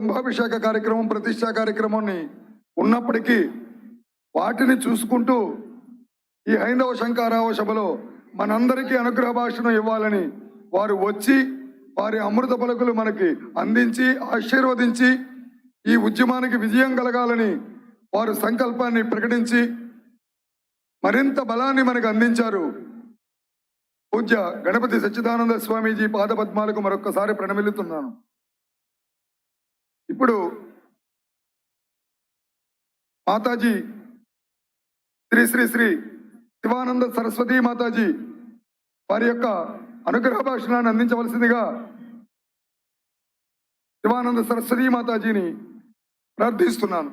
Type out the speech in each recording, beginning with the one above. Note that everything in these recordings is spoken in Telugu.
కుంభాభిషేక కార్యక్రమం ప్రతిష్టా కార్యక్రమాన్ని ఉన్నప్పటికీ వాటిని చూసుకుంటూ ఈ హైందవ శంకారావ సభలో మనందరికీ అనుగ్రహ భాషను ఇవ్వాలని వారు వచ్చి వారి అమృత పలుకులు మనకి అందించి ఆశీర్వదించి ఈ ఉద్యమానికి విజయం కలగాలని వారు సంకల్పాన్ని ప్రకటించి మరింత బలాన్ని మనకు అందించారు. పూజ్య గణపతి సచ్చిదానంద స్వామీజీ పాదపద్మాలకు మరొక్కసారి ప్రణమిల్లుతున్నాను. ఇప్పుడు మాతాజీ శ్రీ శ్రీ శ్రీ శివానంద సరస్వతి మాతాజీ వారి యొక్క అనుగ్రహ భాషణాన్ని అందించవలసిందిగా శివానంద సరస్వతి మాతాజీని ప్రార్థిస్తున్నాను.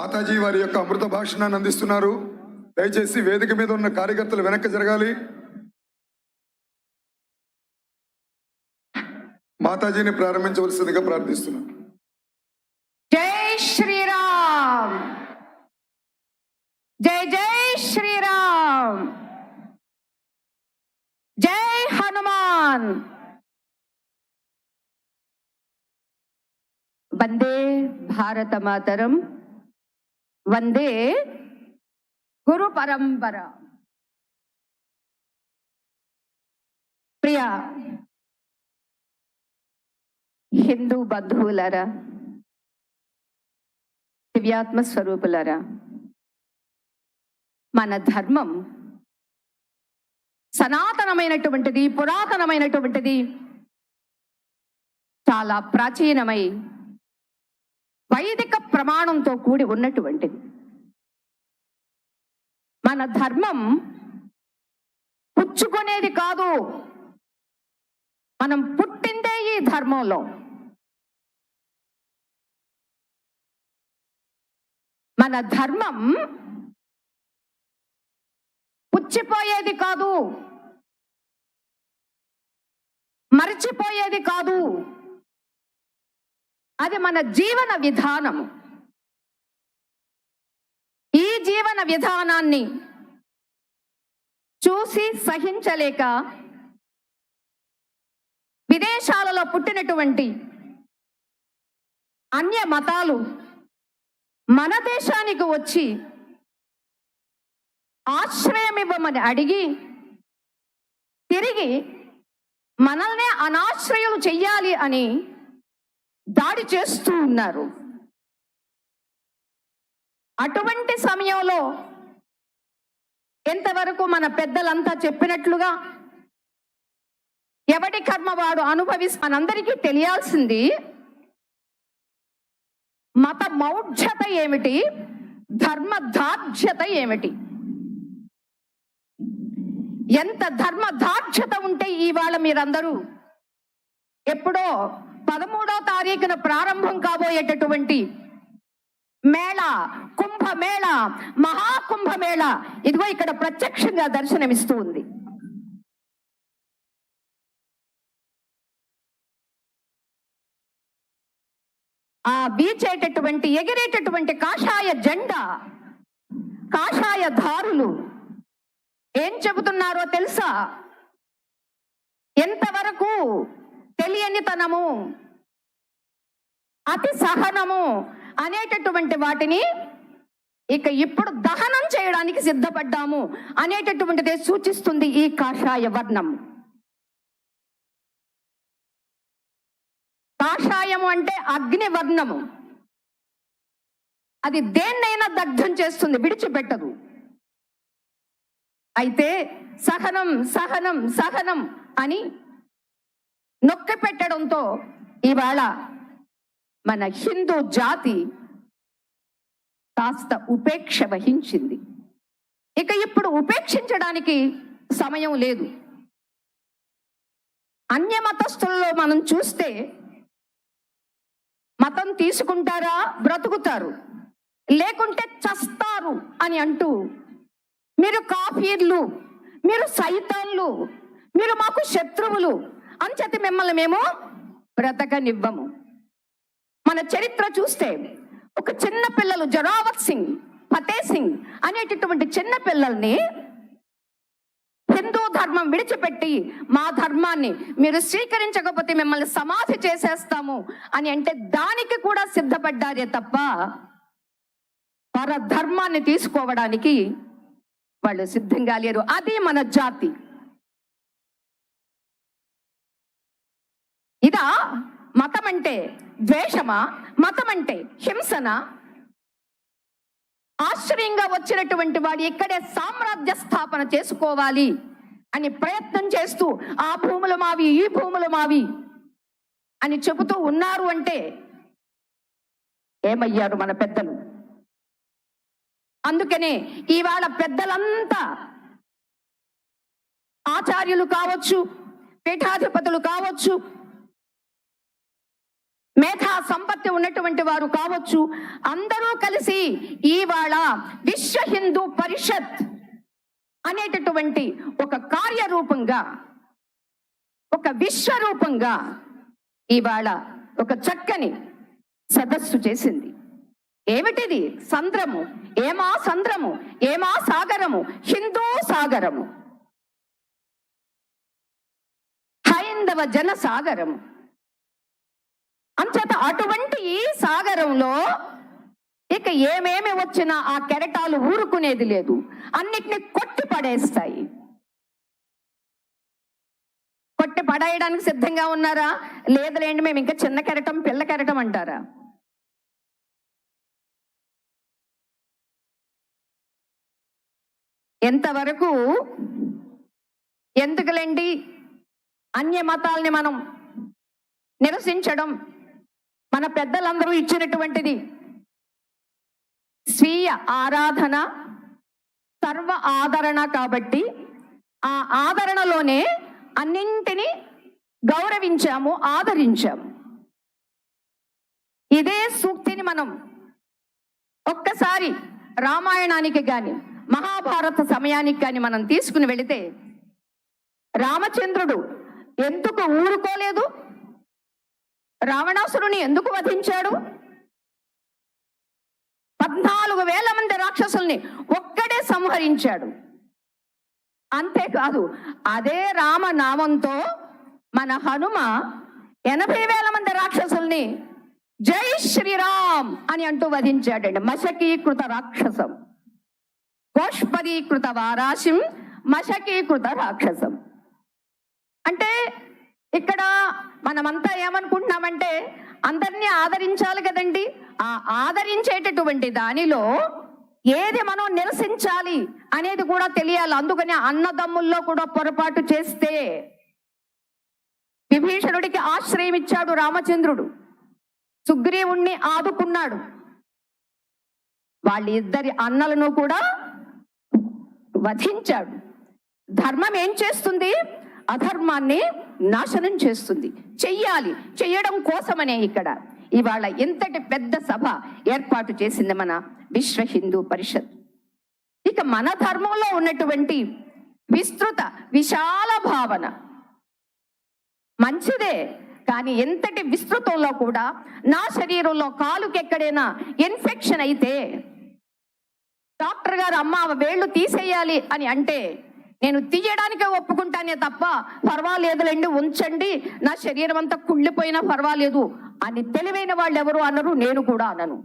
మాతాజీ వారి యొక్క అమృత భాషణాన్ని అందిస్తున్నారు. దయచేసి వేదిక మీద ఉన్న కార్యకర్తలు వెనక్కి జరగాలి. మాతాజీని ప్రారంభించవలసిందిగా ప్రార్థిస్తున్నాను జై శ్రీరామ్. జై జై శ్రీరామ్. జై హనుమాన్. వందే భారత మాతరం వందే గురు పరంపర. ప్రియ హిందూ బంధువులరా దివ్యాత్మ స్వరూపులరా మన ధర్మం సనాతనమైనటువంటిది పురాతనమైనటువంటిది చాలా ప్రాచీనమై వైదిక ప్రమాణంతో కూడి ఉన్నటువంటిది. మన ధర్మం పుచ్చుకునేది కాదు. మనం పుట్టిందే ఈ ధర్మంలో. మన ధర్మం పుచ్చిపోయేది కాదు. మరిచిపోయేది కాదు. అది మన జీవన విధానం జీవన విధానాన్ని చూసి సహించలేక విదేశాలలో పుట్టినటువంటి అన్య మతాలు మన దేశానికి వచ్చి ఆశ్రయం ఇవ్వమని అడిగి తిరిగి మనల్నే అనాశ్రయం చెయ్యాలి అని దాడి చేస్తూ ఉన్నారు. అటువంటి సమయంలో ఎంతవరకు మన పెద్దలంతా చెప్పినట్లుగా ఎవడి కర్మ వాడు అనుభవిస్ మనందరికీ తెలియాల్సింది మత మౌఢ్యత ఏమిటి? ధర్మ దార్ఢ్యత ఏమిటి? ఎంత ధర్మ దార్ఢ్యత ఉంటే ఇవాళ మీరందరూ ఎప్పుడో పదమూడో తారీఖున ప్రారంభం కాబోయేటటువంటి మేళ కుంభమేళ మహాకుంభమేళ. ఇదిగో ఇక్కడ ప్రత్యక్షంగా దర్శనమిస్తూ ఉంది. ఆ వీచేటటువంటి ఎగిరేటటువంటి కాషాయ జెండా కాషాయ దారులు ఏం చెబుతున్నారో తెలుసా? ఎంతవరకు తెలియనితనము అతి సహనము అనేటటువంటి వాటిని ఇక ఇప్పుడు దహనం చేయడానికి సిద్ధపడ్డాము అనేటటువంటిదే సూచిస్తుంది ఈ కాషాయ వర్ణం. కాషాయము అంటే అగ్ని వర్ణము. అది దేన్నైనా దగ్ధం చేస్తుంది విడిచిపెట్టదు. అయితే సహనం సహనం సహనం అని నొక్కి పెట్టడంతో ఇవాళ మన హిందూ జాతి కాస్త ఉపేక్ష వహించింది. ఇక ఇప్పుడు ఉపేక్షించడానికి సమయం లేదు. అన్య మతస్థుల్లో మనం చూస్తే మతం తీసుకుంటారా బ్రతుకుతారు లేకుంటే చస్తారు అని అంటూ మీరు కాఫీర్లు మీరు సైతాన్లు మీరు మాకు శత్రువులు అంచేత మిమ్మల్ని మేము బ్రతకనివ్వము. మన చరిత్ర చూస్తే ఒక చిన్న పిల్లలు జరావత్ సింగ్ ఫతే సింగ్ అనేటటువంటి చిన్న పిల్లల్ని హిందూ ధర్మం విడిచిపెట్టి మా ధర్మాన్ని మీరు స్వీకరించకపోతే మిమ్మల్ని సమాధి చేసేస్తాము అని అంటే దానికి కూడా సిద్ధపడ్డారే తప్ప పర ధర్మాన్ని తీసుకోవడానికి వాళ్ళు సిద్ధంగా లేరు. అది మన జాతి. ఇదా మతం అంటే ద్వేషమా? మతం అంటే హింసన? ఆశ్చర్యంగా వచ్చినటువంటి వాడు ఇక్కడే సామ్రాజ్య స్థాపన చేసుకోవాలి అని ప్రయత్నం చేస్తూ ఆ భూములు మావి ఈ భూములు మావి అని చెబుతూ ఉన్నారు అంటే ఏమయ్యారు మన పెద్దలు? అందుకనే ఇవాళ పెద్దలంతా ఆచార్యులు కావచ్చు పీఠాధిపతులు కావచ్చు మేధా సంపత్తి ఉన్నటువంటి వారు కావచ్చు అందరూ కలిసి ఇవాళ విశ్వ హిందూ పరిషత్ అనేటటువంటి ఒక కార్యరూపంగా ఒక విశ్వరూపంగా ఇవాళ ఒక చక్కని సదస్సు చేసింది. ఏమిటిది? సంద్రము. ఏమా సంద్రము? ఏమా సాగరము? హిందూ సాగరము. హైందవ జన సాగరము. అంచేత అటువంటి ఈ సాగరంలో ఇక ఏమేమి వచ్చినా ఆ కెరటాలు ఊరుకునేది లేదు. అన్నిటిని కొట్టి పడేస్తాయి. కొట్టి పడేయడానికి సిద్ధంగా ఉన్నారా? లేదులేండి మేము ఇంకా చిన్న కెరటం పిల్ల కెరటం అంటారా? ఎంతవరకు? ఎందుకులేండి? అన్య మతాల్ని మనం నిరసించడం మన పెద్దలందరూ ఇచ్చినటువంటిది. స్వీయ ఆరాధన సర్వ ఆదరణ కాబట్టి ఆ ఆదరణలోనే అన్నింటినీ గౌరవించాము ఆదరించాము. ఇదే సూక్తిని మనం ఒక్కసారి రామాయణానికి కానీ మహాభారత సమయానికి కానీ మనం తీసుకుని వెళితే రామచంద్రుడు ఎందుకు ఊరుకోలేదు? రావణాసురుని ఎందుకు వధించాడు? పద్నాలుగు వేల మంది రాక్షసుల్ని ఒక్కడే సంహరించాడు. అంతేకాదు అదే రామనామంతో మన హనుమ ఎనభై వేల మంది రాక్షసుల్ని జై శ్రీరామ్ అని అంటూ వధించాడండి. మశకీకృత రాక్షసం. గోష్పదీకృత వారాశిం మశకీకృత రాక్షసం. అంటే ఇక్కడ మనమంతా ఏమనుకుంటున్నామంటే అందరినీ ఆదరించాలి కదండి. ఆ ఆదరించేటటువంటి దానిలో ఏది మనం నిరసించాలి అనేది కూడా తెలియాలి. అందుకని అన్నదమ్ముల్లో కూడా పొరపాటు చేస్తే విభీషణుడికి ఆశ్రయం ఇచ్చాడు రామచంద్రుడు. సుగ్రీవుణ్ణి ఆదుకున్నాడు. వాళ్ళిద్దరి అన్నలను కూడా వధించాడు. ధర్మం ఏం చేస్తుంది? అధర్మాన్ని నాశనం చేస్తుంది. చెయ్యాలి. చెయ్యడం కోసమనే ఇక్కడ. ఇవాళ ఇంతటి పెద్ద సభ ఏర్పాటు చేసింది మన విశ్వ హిందూ పరిషత్. ఇక మన ధర్మంలో ఉన్నటువంటి విస్తృత విశాల భావన. మంచిదే కానీ ఎంతటి విస్తృతంలో కూడా నా శరీరంలో కాలుకెక్కడైనా ఇన్ఫెక్షన్ అయితే డాక్టర్ గారు అమ్మ వేళ్ళు తీసేయాలి అని అంటే నేను తీయడానికే ఒప్పుకుంటానే తప్ప పర్వాలేదులేండి ఉంచండి. నా శరీరం అంతా కుళ్ళిపోయినా పర్వాలేదు అని తెలివైన వాళ్ళు ఎవరు అనరు నేను కూడా అనను.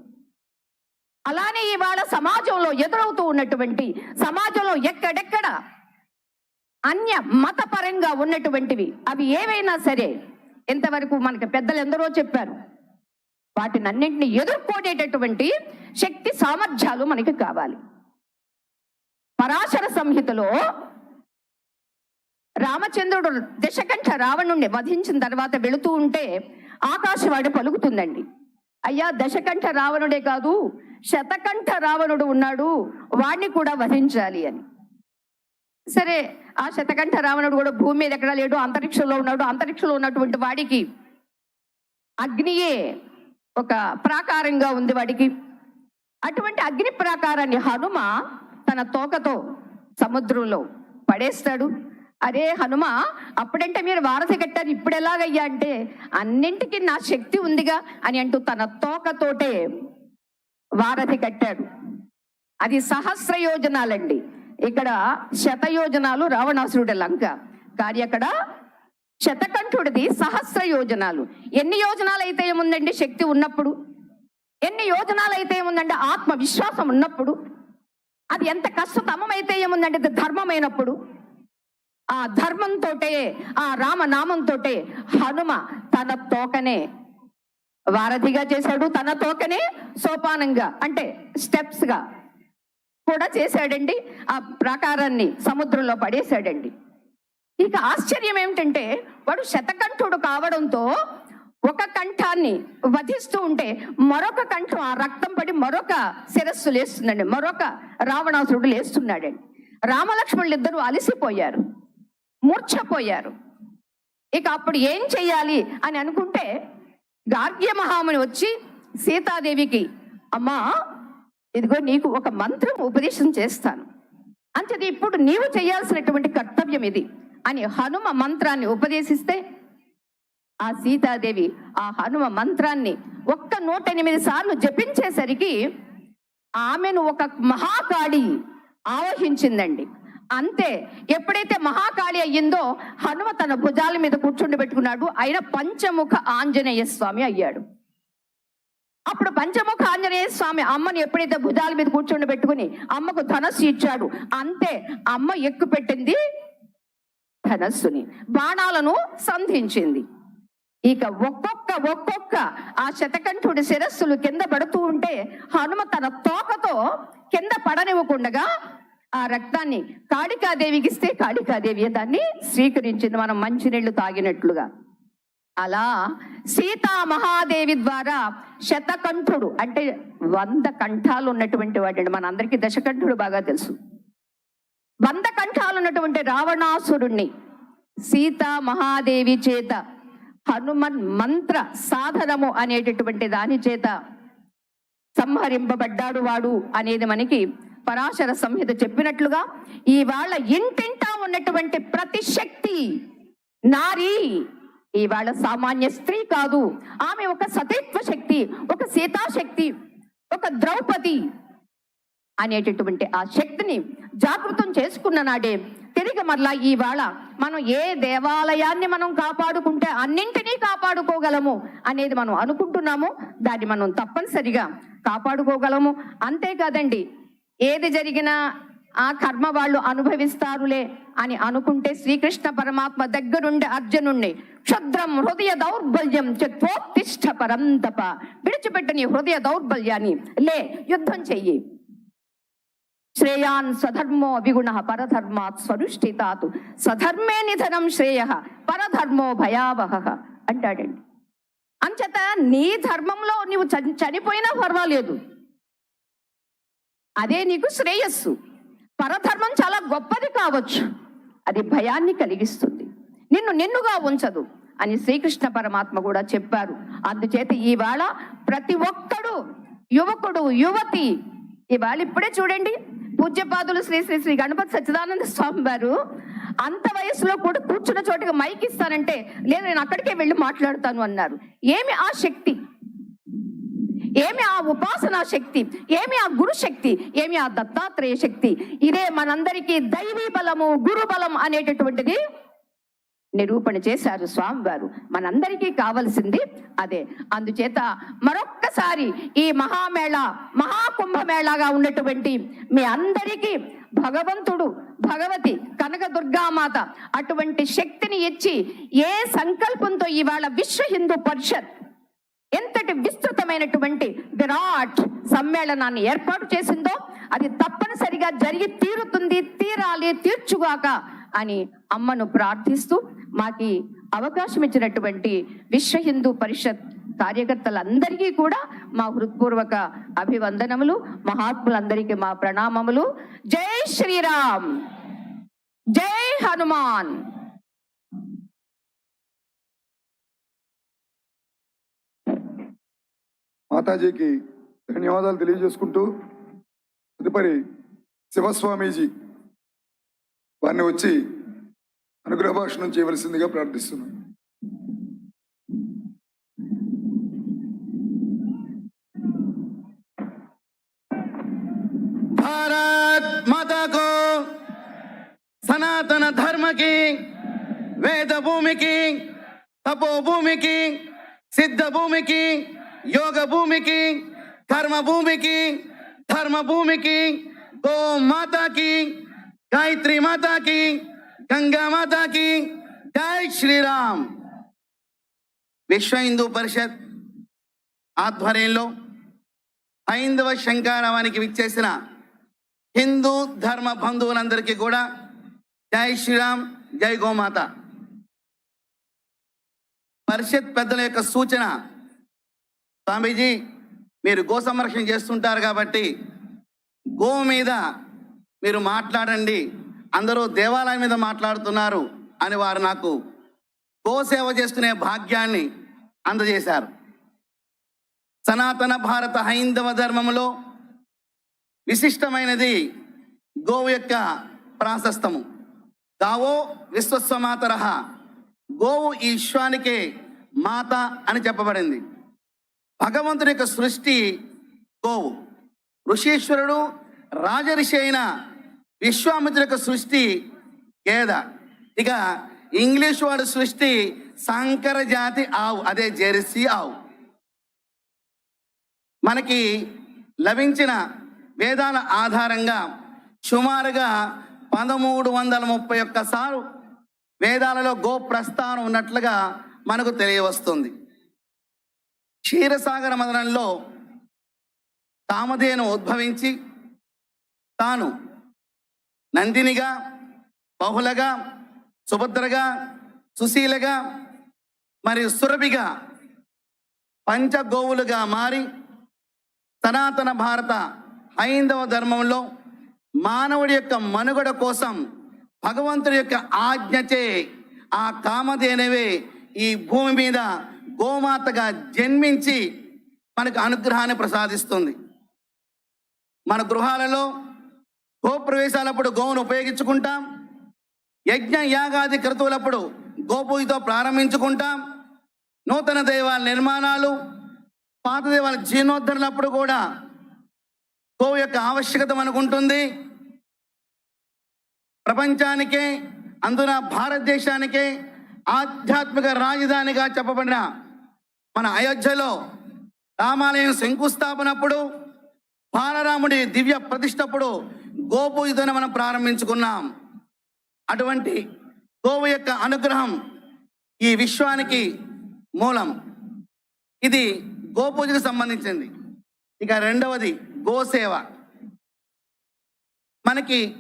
అలానే ఇవాళ సమాజంలో ఎదురవుతూ ఉన్నటువంటి సమాజంలో ఎక్కడెక్కడ అన్య మతపరంగా ఉన్నటువంటివి అవి ఏవైనా సరే ఎంతవరకు మనకి పెద్దలు ఎందరో చెప్పారు. వాటిని అన్నింటినీ ఎదుర్కొనేటటువంటి శక్తి సామర్థ్యాలు మనకి కావాలి. పరాశర సంహితలో రామచంద్రుడు దశకంఠ రావణుణ్ణి వధించిన తర్వాత వెళుతూ ఉంటే ఆకాశవాణి పలుకుతుందండి. అయ్యా దశకంఠ రావణుడే కాదు శతకంఠ రావణుడు ఉన్నాడు వాణ్ణి కూడా వధించాలి అని. సరే ఆ శతకంఠ రావణుడు కూడా భూమి మీద ఎక్కడా లేడు అంతరిక్షంలో ఉన్నాడు. అంతరిక్షంలో ఉన్నటువంటి వాడికి అగ్నియే ఒక ప్రాకారంగా ఉంది వాడికి. అటువంటి అగ్ని ప్రాకారాన్ని హనుమ తన తోకతో సముద్రంలో పడేస్తాడు. అరే హనుమ అప్పుడంటే మీరు వారసి కట్టారు ఇప్పుడు ఎలాగయ్యా అంటే అన్నింటికి నా శక్తి ఉందిగా అని అంటూ తన తోకతోటే వారధి కట్టాడు. అది సహస్ర యోజనాలండి. ఇక్కడ శతయోజనాలు రావణాసురుడి లంక. కానీ అక్కడ శతకంఠుడిది సహస్ర యోజనాలు. ఎన్ని యోజనాలు అయితే ఏముందండి శక్తి ఉన్నప్పుడు? ఎన్ని యోజనాలు అయితే ఏముందంటే ఆత్మవిశ్వాసం ఉన్నప్పుడు? అది ఎంత కష్టతమమైతే ఏముందంటే ఏముందండి ధర్మమైనప్పుడు? ఆ ధర్మంతోటే ఆ రామనామంతోటే హనుమ తన తోకనే వారధిగా చేశాడు. తన తోకనే సోపానంగా అంటే స్టెప్స్గా కూడా చేశాడండి. ఆ ప్రాకారాన్ని సముద్రంలో పడేశాడండి. ఇక ఆశ్చర్యం ఏమిటంటే వాడు శతకంఠుడు కావడంతో ఒక కంఠాన్ని వధిస్తూ ఉంటే మరొక కంఠం ఆ రక్తం పడి మరొక శిరస్సు లేస్తుందండి. మరొక రావణాసురుడు లేస్తున్నాడండి. రామలక్ష్మణులు ఇద్దరు అలసిపోయారు. మూర్ఛపోయారు. ఇక అప్పుడు ఏం చెయ్యాలి అని అనుకుంటే గార్గ్య మహాముని వచ్చి సీతాదేవికి అమ్మా ఇదిగో నీకు ఒక మంత్రం ఉపదేశం చేస్తాను. అంచేది ఇప్పుడు నీవు చేయాల్సినటువంటి కర్తవ్యం ఇది అని హనుమ మంత్రాన్ని ఉపదేశిస్తే ఆ సీతాదేవి ఆ హనుమ మంత్రాన్ని ఒక్క నూట ఎనిమిది సార్లు జపించేసరికి ఆమెను ఒక మహాకాళి ఆవహించిందండి. అంతే. ఎప్పుడైతే మహాకాళి అయ్యిందో హనుమ తన భుజాల మీద కూర్చుండి పెట్టుకున్నాడు. ఆయన పంచముఖ ఆంజనేయ స్వామి అయ్యాడు. అప్పుడు పంచముఖ ఆంజనేయ స్వామి అమ్మని ఎప్పుడైతే భుజాల మీద కూర్చుండి పెట్టుకుని అమ్మకు ధనస్సు ఇచ్చాడు అంతే అమ్మ ఎక్కు పెట్టింది ధనస్సుని బాణాలను సంధించింది. ఇక ఒక్కొక్క ఒక్కొక్క ఆ శతకంఠుడి శిరస్సులు కింద పడుతూ ఉంటే హనుమ తన తోకతో కింద పడనివ్వకుండగా ఆ రక్తాన్ని కాళికాదేవికి ఇస్తే కాళికాదేవి దాన్ని స్వీకరించింది. మనం మంచినీళ్ళు తాగినట్లుగా. అలా సీతా మహాదేవి ద్వారా శతకంఠుడు అంటే వంద కంఠాలు ఉన్నటువంటి వాడండి. మన అందరికీ దశకంఠుడు బాగా తెలుసు. వంద కంఠాలు ఉన్నటువంటి రావణాసురుణ్ణి సీతా మహాదేవి చేత హనుమన్ మంత్ర సాధనము అనేటటువంటి దాని చేత సంహరింపబడ్డాడు వాడు అనేది మనకి పరాశర సంహిత చెప్పినట్లుగా ఇవాళ ఇంటింటా ఉన్నటువంటి ప్రతి శక్తి నారీ. ఇవాళ సామాన్య స్త్రీ కాదు ఆమె ఒక సతీత్వ శక్తి ఒక సీతాశక్తి ఒక ద్రౌపది అనేటటువంటి ఆ శక్తిని జాగృతం చేసుకున్న నాడే తిరిగి మరలా ఇవాళ మనం ఏ దేవాలయాన్ని మనం కాపాడుకుంటే అన్నింటినీ కాపాడుకోగలము అనేది మనం అనుకుంటున్నాము దాన్ని మనం తప్పనిసరిగా కాపాడుకోగలము. అంతేకాదండి ఏది జరిగినా ఆ కర్మ వాళ్ళు అనుభవిస్తారులే అని అనుకుంటే శ్రీకృష్ణ పరమాత్మ దగ్గరుండి అర్జునుణ్ణి క్షుద్రం హృదయ దౌర్బల్యం చత్వోత్తిష్ట పరంతప విడిచిపెట్టని హృదయ దౌర్బల్యాన్ని లే యుద్ధం చెయ్యి. శ్రేయాన్ స్వధర్మో విగుణ పరధర్మాత్ స్వరుష్టితాతు స్వధర్మే నిధనం శ్రేయ పరధర్మో భయావహ అంటాడండి. అంచేత నీ ధర్మంలో నీవు చని- చనిపోయినా పర్వాలేదు. అదే నీకు శ్రేయస్సు. పరధర్మం చాలా గొప్పది కావచ్చు. అది భయాన్ని కలిగిస్తుంది. నిన్ను నిన్నుగా ఉంచదు అని శ్రీకృష్ణ పరమాత్మ కూడా చెప్పారు. అందుచేత ఇవాళ ప్రతి ఒక్కడు యువకుడు యువతి ఇవాళ ఇప్పుడే చూడండి పూజ్యపాదులు శ్రీ శ్రీ శ్రీ గణపతి సచ్చిదానంద స్వామి వారు అంత వయసులో కూడా కూర్చున్న చోటుకి మైక్ ఇస్తానంటే లేదు నేను అక్కడికే వెళ్ళి మాట్లాడతాను అన్నారు. ఏమి ఆ శక్తి? ఏమి ఆ ఉపాసనా శక్తి? ఏమి ఆ గురు శక్తి? ఏమి ఆ దత్తాత్రేయ శక్తి? ఇదే మనందరికీ దైవీ బలము గురు బలం అనేటటువంటిది నిరూపణ చేశారు స్వామివారు. మనందరికీ కావలసింది అదే. అందుచేత మరొక్కసారి ఈ మహామేళ మహాకుంభమేళాగా ఉన్నటువంటి మీ అందరికీ భగవంతుడు భగవతి కనక దుర్గామాత అటువంటి శక్తిని ఇచ్చి ఏ సంకల్పంతో ఇవాళ విశ్వ హిందూ పరిషత్ ఎంతటి విస్తృతమైనటువంటి విరాట్ సమ్మేళనాన్ని ఏర్పాటు చేసిందో అది తప్పనిసరిగా జరిగి తీరుతుంది తీరాలి తీర్చుగాక అని అమ్మను ప్రార్థిస్తూ మాకి అవకాశం ఇచ్చినటువంటి విశ్వ హిందూ పరిషత్ కార్యకర్తలందరికీ కూడా మా హృత్పూర్వక అభివందనములు మహాత్ములందరికీ మా ప్రణామములు. జై శ్రీరామ్! జై హనుమాన్! మాతాజీకి ధన్యవాదాలు తెలియజేసుకుంటూ తదుపరి శివస్వామీజీ వారిని వచ్చి అనుగ్రహ భాషణం చేయవలసిందిగా ప్రార్థిస్తున్నాను भारत माता को सनातन धर्म की वेद भूमि की तपो भूमि की सिद्ध भूमि की యోగ భూమికి కర్మ భూమికి ధర్మ భూమికి గో మాతాకి గాయత్రి మాతాకి గంగా మాతాకి జై శ్రీరామ్. విశ్వ హిందూ పరిషత్ ఆధ్వర్యంలో హైందవ శంకారావానికి విచ్చేసిన హిందూ ధర్మ బంధువులందరికీ కూడా జై శ్రీరామ్ జై గోమాత. పరిషత్ పెద్దల యొక్క సూచన స్వామీజీ మీరు గో సంరక్షణ చేస్తుంటారు కాబట్టి గో మీద మీరు మాట్లాడండి. అందరూ దేవాలయం మీద మాట్లాడుతున్నారు అని వారు నాకు గో సేవ చేసుకునే భాగ్యాన్ని అందజేశారు. సనాతన భారత హైందవ ధర్మములో విశిష్టమైనది గోవు యొక్క ప్రాశస్తము. గావో విశ్వస్వమాతరహ గోవు ఈ విశ్వానికే మాత అని చెప్పబడింది. భగవంతుని యొక్క సృష్టి గోవు. ఋషీశ్వరుడు రాజరిషి అయిన విశ్వామిత్ర యొక్క సృష్టి గేద. ఇక ఇంగ్లీష్ వాడు సృష్టి సంకర జాతి ఆవు అదే జెర్సీ ఆవు. మనకి లభించిన వేదాల ఆధారంగా సుమారుగా పదమూడు వందల ముప్పై ఒక్కసారు వేదాలలో గో ప్రస్థానం ఉన్నట్లుగా మనకు తెలియవస్తుంది. క్షీరసాగర మదనంలో కామధేను ఉద్భవించి తాను నందినిగా బహుళగా సుభద్రగా సుశీలగా మరియు సురభిగా పంచగోవులుగా మారి సనాతన భారత హైందవ ధర్మంలో మానవుడి యొక్క మనుగడ కోసం భగవంతుడి యొక్క ఆజ్ఞచే ఆ కామధేనవే ఈ భూమి మీద గోమాతగా జన్మించి మనకు అనుగ్రహాన్ని ప్రసాదిస్తుంది. మన గృహాలలో గోప్రవేశాలప్పుడు గోవును ఉపయోగించుకుంటాం. యజ్ఞ యాగాది క్రతువులప్పుడు గోపూజతో ప్రారంభించుకుంటాం. నూతన దేవాల నిర్మాణాలు పాత దేవాల జీర్ణోద్ధరణప్పుడు కూడా గోవు యొక్క ఆవశ్యకత మనకు ఉంటుంది ప్రపంచానికే అందున భారతదేశానికే ఆధ్యాత్మిక రాజధానిగా చెప్పబడిన మన అయోధ్యలో రామాలయం శంకుస్థాపనప్పుడు బాలరాముడి దివ్య ప్రతిష్టప్పుడు గోపూజతోనే మనం ప్రారంభించుకున్నాం. అటువంటి గోవు యొక్క అనుగ్రహం ఈ విశ్వానికి మూలం. ఇది గోపూజకు సంబంధించింది. ఇక రెండవది గోసేవ. మనకి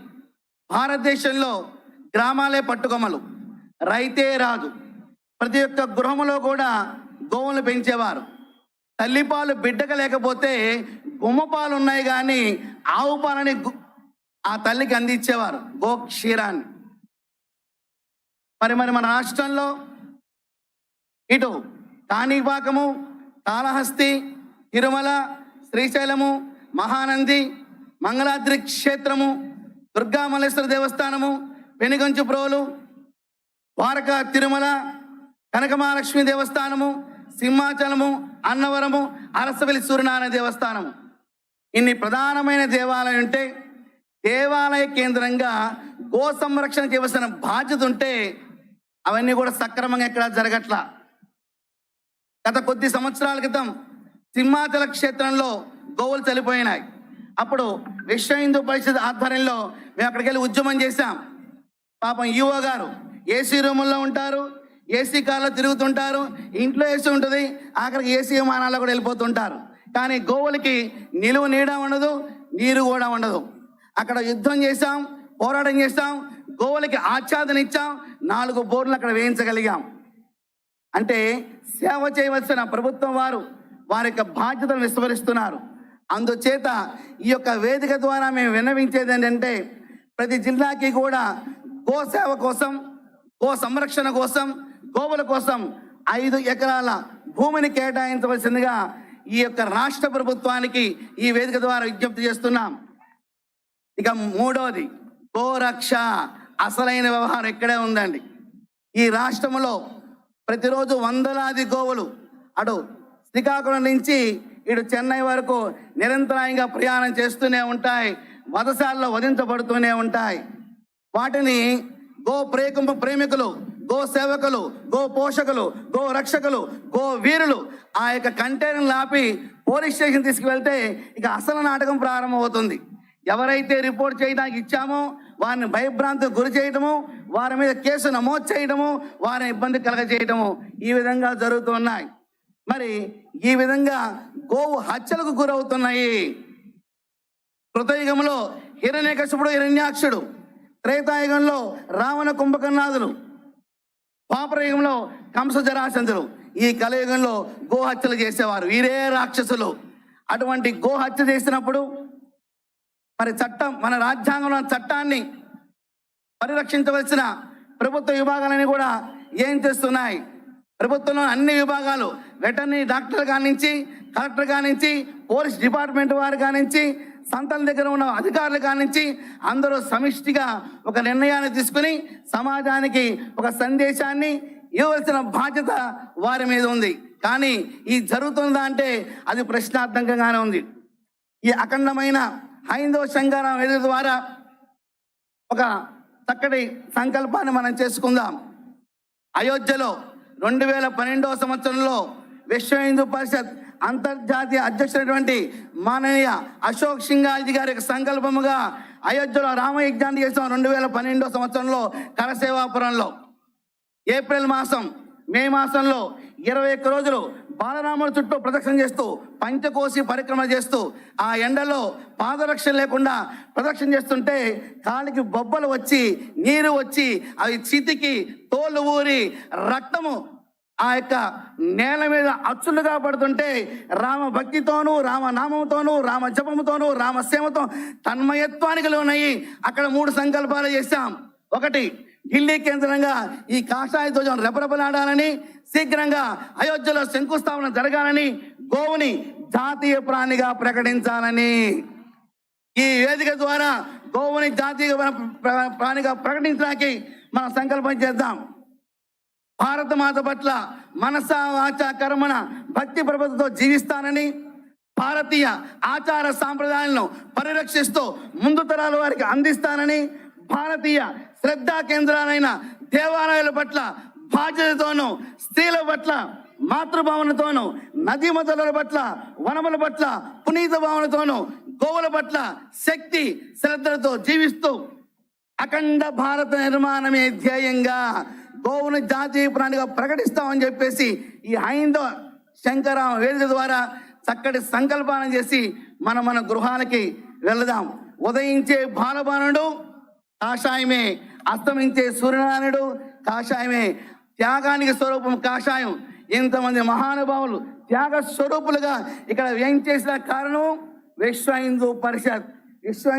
భారతదేశంలో గ్రామాలే పట్టుకొమ్మలు. రైతే రాదు. ప్రతి ఒక్క గృహంలో కూడా గోవులు పెంచేవారు. తల్లిపాలు బిడ్డకు లేకపోతే గుమ్మపాలు ఉన్నాయి కానీ ఆవు పాలని ఆ తల్లికి అందించేవారు గో క్షీరాన్ని. మరి మరి మన రాష్ట్రంలో ఇటు కాణిపాకము కాళహస్తి తిరుమల శ్రీశైలము మహానంది మంగళాద్రి క్షేత్రము దుర్గామల్లేశ్వర దేవస్థానము పెనుగంచు ప్రోలు ద్వారకా తిరుమల కనకమహాలక్ష్మి దేవస్థానము సింహాచలము అన్నవరము అరసవెలి సూర్యనారాయణ దేవస్థానము. ఇన్ని ప్రధానమైన దేవాలయం ఉంటే దేవాలయ కేంద్రంగా గో సంరక్షణ చేయవలసిన బాధ్యత ఉంటే అవన్నీ కూడా సక్రమంగా ఎక్కడ జరగట్లా. గత కొద్ది సంవత్సరాల క్రితం సింహాచల క్షేత్రంలో గోవులు చనిపోయినాయి. అప్పుడు విశ్వ హిందూ పరిషత్ ఆధ్వర్యంలో మేము అక్కడికి వెళ్ళి ఉద్యమం చేశాం. పాపం ఈఓ గారు ఏసీ రూముల్లో ఉంటారు ఏసీ కార్లో తిరుగుతుంటారు ఇంట్లో ఏసీ ఉంటుంది ఆఖరికి ఏసీ విమానాల్లో కూడా వెళ్ళిపోతుంటారు. కానీ గోవులకి నిలువ నీడ ఉండదు నీరు కూడా ఉండదు. అక్కడ యుద్ధం చేశాం పోరాటం చేస్తాం గోవులకి ఆచ్ఛాదన ఇచ్చాం నాలుగు బోర్లు అక్కడ వేయించగలిగాం. అంటే సేవ చేయవలసిన ప్రభుత్వం వారు వారి యొక్క బాధ్యతను విస్మరిస్తున్నారు. అందుచేత ఈ యొక్క వేదిక ద్వారా మేము విన్నవించేది ఏంటంటే ప్రతి జిల్లాకి కూడా గో సేవ కోసం గో సంరక్షణ కోసం గోవుల కోసం ఐదు ఎకరాల భూమిని కేటాయించవలసిందిగా ఈ యొక్క రాష్ట్ర ప్రభుత్వానికి ఈ వేదిక ద్వారా విజ్ఞప్తి చేస్తున్నాం. ఇక మూడవది గోరక్ష అసలైన వ్యవహారం ఇక్కడే ఉందండి. ఈ రాష్ట్రంలో ప్రతిరోజు వందలాది గోవులు అటు శ్రీకాకుళం నుంచి ఇటు చెన్నై వరకు నిరంతరాయంగా ప్రయాణం చేస్తూనే ఉంటాయి వదసాల్లో వధించబడుతూనే ఉంటాయి. వాటిని గో ప్రేమ ప్రేమికులు గో సేవకులు గో పోషకులు గో రక్షకులు గో వీరులు ఆ యొక్క కంటైనర్ ఆపి పోలీస్ స్టేషన్ తీసుకువెళ్తే ఇక అసలు నాటకం ప్రారంభమవుతుంది. ఎవరైతే రిపోర్ట్ చేయడానికి ఇచ్చామో వారిని భయభ్రాంతికి గురి చేయడము వారి మీద కేసు నమోదు చేయడము వారిని ఇబ్బంది కలగజేయడము ఈ విధంగా జరుగుతున్నాయి మరి ఈ విధంగా గోవు హత్యలకు గురవుతున్నాయి. కృతయుగంలో హిరణ్యకశపుడు హిరణ్యాక్షుడు త్రేతాయుగంలో రావణ కుంభకర్ణాదులు పాపరయుగంలో కంస జరాసంధులు ఈ కలయుగంలో గోహత్యలు చేసేవారు. వీరే రాక్షసులు. అటువంటి గోహత్య చేసినప్పుడు మరి చట్టం మన రాజ్యాంగంలో చట్టాన్ని పరిరక్షించవలసిన ప్రభుత్వ విభాగాలని కూడా ఏం చేస్తున్నాయి? ప్రభుత్వంలో అన్ని విభాగాలు వెటర్నరీ డాక్టర్ కానించి కలెక్టర్ కానించి పోలీస్ డిపార్ట్మెంట్ వారు కానించి సంతల దగ్గర ఉన్న అధికారులు కానించి అందరూ సమిష్టిగా ఒక నిర్ణయాన్ని తీసుకుని సమాజానికి ఒక సందేశాన్ని ఇవ్వవలసిన బాధ్యత వారి మీద ఉంది. కానీ ఈ జరుగుతుందా అంటే అది ప్రశ్నార్థకంగానే ఉంది. ఈ అఖండమైన హైందవ సంఘాల వేదిక ద్వారా ఒక చక్కటి సంకల్పాన్ని మనం చేసుకుందాం. అయోధ్యలో రెండు వేల పన్నెండవ సంవత్సరంలో విశ్వ హిందూ పరిషత్ అంతర్జాతీయ అధ్యక్షుడైనటువంటి మాననీయ అశోక్ సింగాల్జీ గారి యొక్క సంకల్పముగా అయోధ్యలో రామయజ్ఞాన్ని చేసాం రెండు వేల పన్నెండో సంవత్సరంలో కరసేవాపురంలో. ఏప్రిల్ మాసం మే మాసంలో ఇరవై ఒక్క రోజులు బాలరాముల చుట్టూ ప్రదక్షిణ చేస్తూ పంచకోసి పరిక్రమ చేస్తూ ఆ ఎండలో పాదరక్షణ లేకుండా ప్రదక్షిణ చేస్తుంటే కాలికి బొబ్బలు వచ్చి నీరు వచ్చి అవి చితికి తోలు ఊరి రక్తము ఆ యొక్క నేల మీద అచ్చులుగా పడుతుంటే రామ భక్తితోనూ రామ నామంతోనూ రామ జపముతోనూ రామ సేవతో తన్మయత్వానికి లోనయ్యి అక్కడ మూడు సంకల్పాలు చేశాం ఒకటి ఢిల్లీ కేంద్రంగా ఈ కాషాయ ధ్వజం రెపరెపలాడాలని శీఘ్రంగా అయోధ్యలో శంకుస్థాపన జరగాలని గోవుని జాతీయ ప్రాణిగా ప్రకటించాలని ఈ వేదిక ద్వారా గోవుని జాతీయ ప్రాణిగా ప్రకటించడానికి మనం సంకల్పం చేద్దాం భారత మాత పట్ల మనస వాచ కర్మణ భక్తి ప్రబద్ధతో జీవిస్తానని భారతీయ ఆచార సాంప్రదాయాలను పరిరక్షిస్తూ ముందు తరాల వారికి అందిస్తానని భారతీయ శ్రద్ధా కేంద్రాలైన దేవాలయాల పట్ల బాధ్యతతోనూ స్త్రీల పట్ల మాతృభావనతోనూ నదీ మతల పట్ల వనముల పట్ల పునీత భావనతోనూ గోవుల పట్ల శక్తి శ్రద్ధలతో జీవిస్తూ అఖండ భారత నిర్మాణమే ధ్యేయంగా గోవును జాతీయ ప్రాణిగా ప్రకటిస్తామని చెప్పేసి ఈ హైందవ శంకర వేదిక ద్వారా చక్కటి సంకల్పాన్ని చేసి మన మన గృహాలకి వెళదాం. ఉదయించే బాలబాణుడు కాషాయమే అస్తమించే సూర్యనారాయణుడు కాషాయమే త్యాగానికి స్వరూపం కాషాయం. ఇంతమంది మహానుభావులు త్యాగ స్వరూపులుగా ఇక్కడ వ్యయం చేసిన కారణం విశ్వ హిందూ పరిషత్. విశ్వ